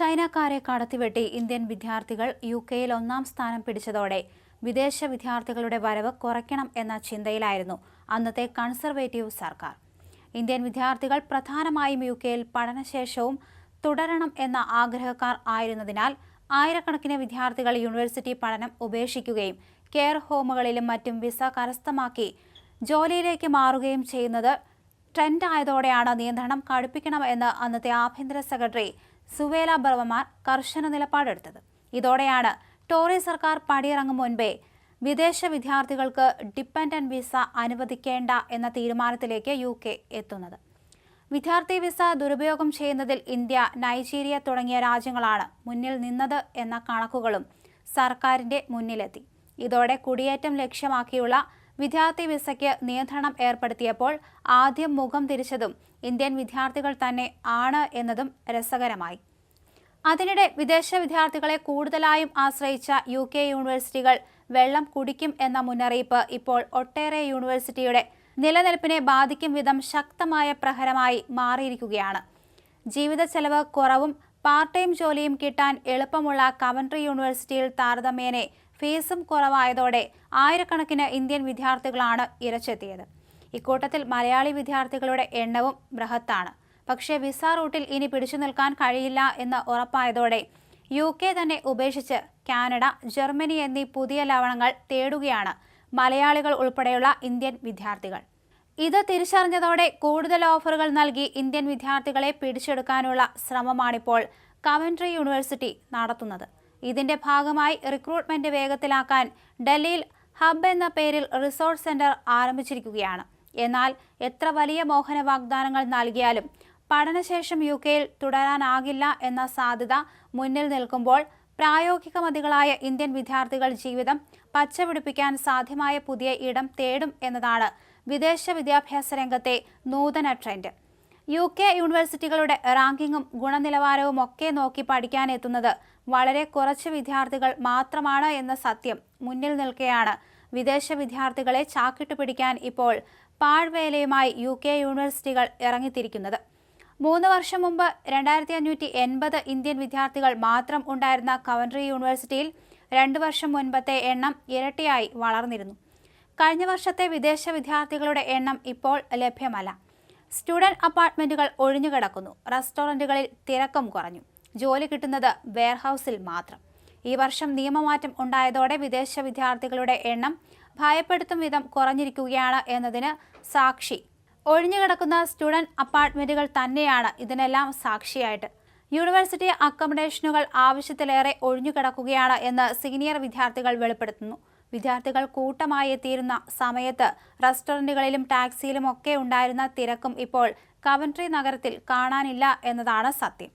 ചൈനക്കാരെ കടത്തിവെട്ടി Indian വിദ്യാർത്ഥികൾ U കെയിൽ ഒന്നാം സ്ഥാനം പിടിച്ചതോടെ വിദേശ വിദ്യാർത്ഥികളുടെ വരവ് കുറയ്ക്കണം എന്ന ചിന്തയിലായിരുന്നു അന്നത്തെ കൺസർവേറ്റീവ് സർക്കാർ. ഇന്ത്യൻ വിദ്യാർത്ഥികൾ പ്രധാനമായും യു കെയിൽ പഠനശേഷവും തുടരണം എന്ന ആഗ്രഹക്കാർ ആയിരുന്നതിനാൽ ആയിരക്കണക്കിന് വിദ്യാർത്ഥികൾ യൂണിവേഴ്സിറ്റി പഠനം ഉപേക്ഷിക്കുകയും കെയർ ഹോമുകളിലും മറ്റും വിസ കരസ്ഥമാക്കി ജോലിയിലേക്ക് മാറുകയും ചെയ്യുന്നത് ട്രെൻഡ് ആയതോടെയാണ് നിയന്ത്രണം കടുപ്പിക്കണമെന്ന് അന്നത്തെ ആഭ്യന്തര സെക്രട്ടറി സുവേല ബർവമാർ കർശന നിലപാടെടുത്തത്. ഇതോടെയാണ് ടോറി സർക്കാർ പടിയിറങ്ങും മുൻപേ വിദേശ വിദ്യാർത്ഥികൾക്ക് ഡിപ്പെൻഡന്റ് വിസ അനുവദിക്കേണ്ട എന്ന തീരുമാനത്തിലേക്ക് യു കെ എത്തുന്നത്. വിദ്യാർത്ഥി വിസ ദുരുപയോഗം ചെയ്യുന്നതിൽ ഇന്ത്യ നൈജീരിയ തുടങ്ങിയ രാജ്യങ്ങളാണ് മുന്നിൽ നിന്നത് എന്ന കണക്കുകളും സർക്കാരിന്റെ മുന്നിലെത്തി. ഇതോടെ കുടിയേറ്റം ലക്ഷ്യമാക്കിയുള്ള വിദ്യാർത്ഥി വിസയ്ക്ക് നിയന്ത്രണം ഏർപ്പെടുത്തിയപ്പോൾ ആദ്യം മുഖം തിരിച്ചതും ഇന്ത്യൻ വിദ്യാർത്ഥികൾ തന്നെ ആണ് എന്നതും രസകരമായി. അതിനിടെ വിദേശ വിദ്യാർത്ഥികളെ കൂടുതലായും ആശ്രയിച്ച യു കെ യൂണിവേഴ്സിറ്റികൾ വെള്ളം കുടിക്കും എന്ന മുന്നറിയിപ്പ് ഇപ്പോൾ ഒട്ടേറെ യൂണിവേഴ്സിറ്റിയുടെ നിലനിൽപ്പിനെ ബാധിക്കും വിധം ശക്തമായ പ്രഹരമായി മാറിയിരിക്കുകയാണ്. ജീവിത ചെലവ് കുറവും പാർട്ട് ടൈം ജോലിയും കിട്ടാൻ എളുപ്പമുള്ള കവൻട്രി യൂണിവേഴ്സിറ്റിയിൽ താരതമ്യേനെ ഫീസും കുറവായതോടെ ആയിരക്കണക്കിന് ഇന്ത്യൻ വിദ്യാർത്ഥികളാണ് ഇരച്ചെത്തിയത്. ഇക്കൂട്ടത്തിൽ മലയാളി വിദ്യാർത്ഥികളുടെ എണ്ണവും ബൃഹത്താണ്. പക്ഷേ വിസ റൂട്ടിൽ ഇനി പിടിച്ചു നിൽക്കാൻ കഴിയില്ല എന്ന് ഉറപ്പായതോടെ യു കെ തന്നെ ഉപേക്ഷിച്ച് കാനഡ ജർമ്മനി എന്നീ പുതിയ ലവണങ്ങൾ തേടുകയാണ് മലയാളികൾ ഉൾപ്പെടെയുള്ള ഇന്ത്യൻ വിദ്യാർത്ഥികൾ. ഇത് തിരിച്ചറിഞ്ഞതോടെ കൂടുതൽ ഓഫറുകൾ നൽകി ഇന്ത്യൻ വിദ്യാർത്ഥികളെ പിടിച്ചെടുക്കാനുള്ള ശ്രമമാണിപ്പോൾ കവൻട്രി യൂണിവേഴ്സിറ്റി നടത്തുന്നത്. ഇതിന്റെ ഭാഗമായി റിക്രൂട്ട്മെന്റ് വേഗത്തിലാക്കാൻ ഡൽഹിയിൽ ഹബ് എന്ന പേരിൽ റിസോർട്ട് സെന്റർ ആരംഭിച്ചിരിക്കുകയാണ്. എന്നാൽ എത്ര വലിയ മോഹന വാഗ്ദാനങ്ങൾ നൽകിയാലും പഠനശേഷം യു കെയിൽ തുടരാനാകില്ല എന്ന സാധ്യത മുന്നിൽ നിൽക്കുമ്പോൾ പ്രായോഗിക മതികളായ ഇന്ത്യൻ വിദ്യാർത്ഥികൾ ജീവിതം പച്ചപിടിപ്പിക്കാൻ സാധ്യമായ പുതിയ ഇടം തേടും എന്നതാണ് വിദേശ വിദ്യാഭ്യാസ രംഗത്തെ നൂതന ട്രെൻഡ്. യു കെ യൂണിവേഴ്സിറ്റികളുടെ റാങ്കിങ്ങും ഗുണനിലവാരവും ഒക്കെ നോക്കി പഠിക്കാനെത്തുന്നത് വളരെ കുറച്ച് വിദ്യാർത്ഥികൾ മാത്രമാണ് എന്ന സത്യം മുന്നിൽ നിൽക്കെയാണ്. വിദേശ വിദ്യാർത്ഥികളെ ചാക്കിട്ട് പിടിക്കാൻ ഇപ്പോൾ പാഴ്വേലയുമായി യു കെ യൂണിവേഴ്സിറ്റികൾ ഇറങ്ങിത്തിരിക്കുന്നത്. മൂന്ന് വർഷം മുമ്പ് രണ്ടായിരത്തി അഞ്ഞൂറ്റി എൺപത് ഇന്ത്യൻ വിദ്യാർത്ഥികൾ മാത്രം ഉണ്ടായിരുന്ന കവൻട്രി യൂണിവേഴ്സിറ്റിയിൽ രണ്ട് വർഷം മുൻപത്തെ എണ്ണം ഇരട്ടിയായി വളർന്നിരുന്നു. കഴിഞ്ഞ വർഷത്തെ വിദേശ വിദ്യാർത്ഥികളുടെ എണ്ണം ഇപ്പോൾ ലഭ്യമല്ല. സ്റ്റുഡന്റ് അപ്പാർട്ട്മെന്റുകൾ ഒഴിഞ്ഞുകിടക്കുന്നു. റെസ്റ്റോറന്റുകളിൽ തിരക്കും കുറഞ്ഞു. ജോലി കിട്ടുന്നത് വെയർഹൗസിൽ മാത്രം. ഈ വർഷം നിയമമാറ്റം ഉണ്ടായതോടെ വിദേശ വിദ്യാർത്ഥികളുടെ എണ്ണം ഭയപ്പെടുത്തും വിധം കുറഞ്ഞിരിക്കുകയാണ് എന്നതിന് സാക്ഷി. ഒഴിഞ്ഞുകിടക്കുന്ന സ്റ്റുഡന്റ് അപ്പാർട്ട്മെന്റുകൾ തന്നെയാണ് ഇതിനെല്ലാം സാക്ഷിയായിട്ട്. യൂണിവേഴ്സിറ്റി അക്കോമഡേഷനുകൾ ആവശ്യത്തിലേറെ ഒഴിഞ്ഞുകിടക്കുകയാണ് എന്ന് സീനിയർ വിദ്യാർത്ഥികൾ വെളിപ്പെടുത്തുന്നു. വിദ്യാർത്ഥികൾ കൂട്ടമായി എത്തിയിരുന്ന സമയത്ത് റെസ്റ്റോറന്റുകളിലും ടാക്സിയിലും ഒക്കെ ഉണ്ടായിരുന്ന തിരക്കും ഇപ്പോൾ കവൻട്രി നഗരത്തിൽ കാണാനില്ല എന്നതാണ് സത്യം.